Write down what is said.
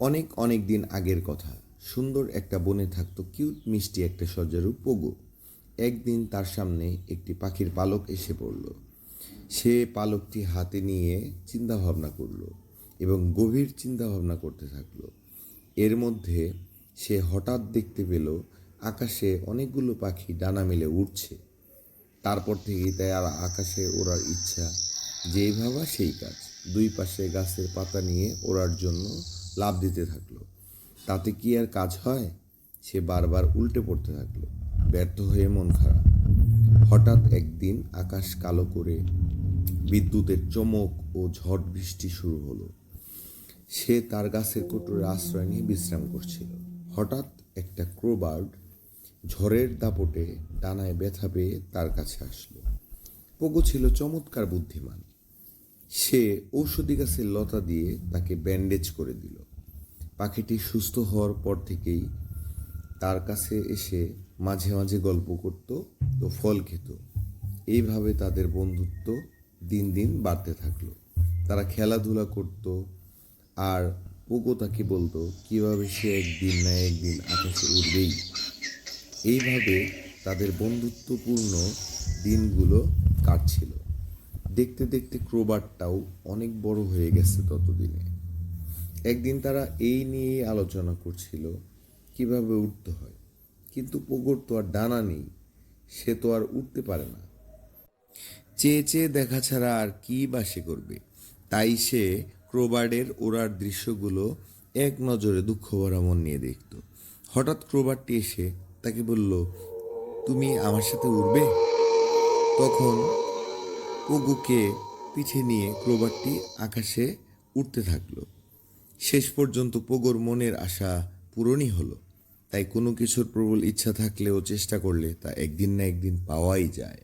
অনেক অনেক দিন আগের কথা। সুন্দর একটা বনে থাকতো কিউট, মিষ্টি একটা সজ্জারু পগু। একদিন তার সামনে একটি পাখির পালক এসে পড়ল। সে পালকটি হাতে নিয়ে চিন্তা ভাবনা করল এবং গভীর চিন্তা ভাবনা করতে থাকল। এর মধ্যে সে হঠাৎ দেখতে পেল, আকাশে অনেকগুলো পাখি ডানা মেলে উড়ছে। তারপর থেকেই তাই আর আকাশে ওড়ার ইচ্ছা যেই ভাবা সেই কাজ। দুই পাশে গাছের পাতা নিয়ে ওড়ার জন্য লাভ দিতে থাকল। তাতে কি আর কাজ হয়? সে বারবার উল্টে পড়তে থাকল। ব্যর্থ হয়ে মন খারাপ। হঠাৎ একদিন আকাশ কালো করে বিদ্যুতের চমক ও ঝড় বৃষ্টি শুরু হলো। সে তার গাছের কোটরে আশ্রয় নিয়ে বিশ্রাম করছিল। হঠাৎ একটা ক্রোবার্ড ঝড়ের দাপটে ডানায় ব্যথা পেয়ে তার কাছে আসলো। পগু ছিল চমৎকার বুদ্ধিমান। সে ঔষধি গাছের লতা দিয়ে তাকে ব্যান্ডেজ করে দিল। পাখিটি সুস্থ হওয়ার পর থেকেই তার কাছে এসে মাঝে মাঝে গল্প করত ও ফল খেত। এইভাবে তাদের বন্ধুত্ব দিন দিন বাড়তে থাকল। তারা খেলাধুলা করত আর পোগো তাকে বলতো, কীভাবে সে একদিন না একদিন আকাশে উঠবেই এইভাবে তাদের বন্ধুত্বপূর্ণ দিনগুলো কাটছিল। দেখতে দেখতে ক্রোবারটাও অনেক বড় হয়ে গেছে ততদিনে। একদিন তারা এই নিয়ে আলোচনা করছিল, কীভাবে উঠতে হয়। কিন্তু পোগোর তো আর ডানা নেই, সে তো আর উঠতে পারে না। চেয়ে চেয়ে দেখা ছাড়া আর কি বা সে করবে? তাই সে ক্রোবার্ডের ওড়ার দৃশ্যগুলো এক নজরে দুঃখ ভরা মন নিয়ে দেখত। হঠাৎ ক্রোবারটি এসে তাকে বলল, তুমি আমার সাথে উঠবে তখন পগুকে পিঠে নিয়ে ক্রোবারটি আকাশে উঠতে থাকল। শেষ পর্যন্ত পোগোর মনের আশা পূরণই হলো। তাই কোনো কিছুর প্রবল ইচ্ছা থাকলেও চেষ্টা করলে তা একদিন না একদিন পাওয়াই যায়।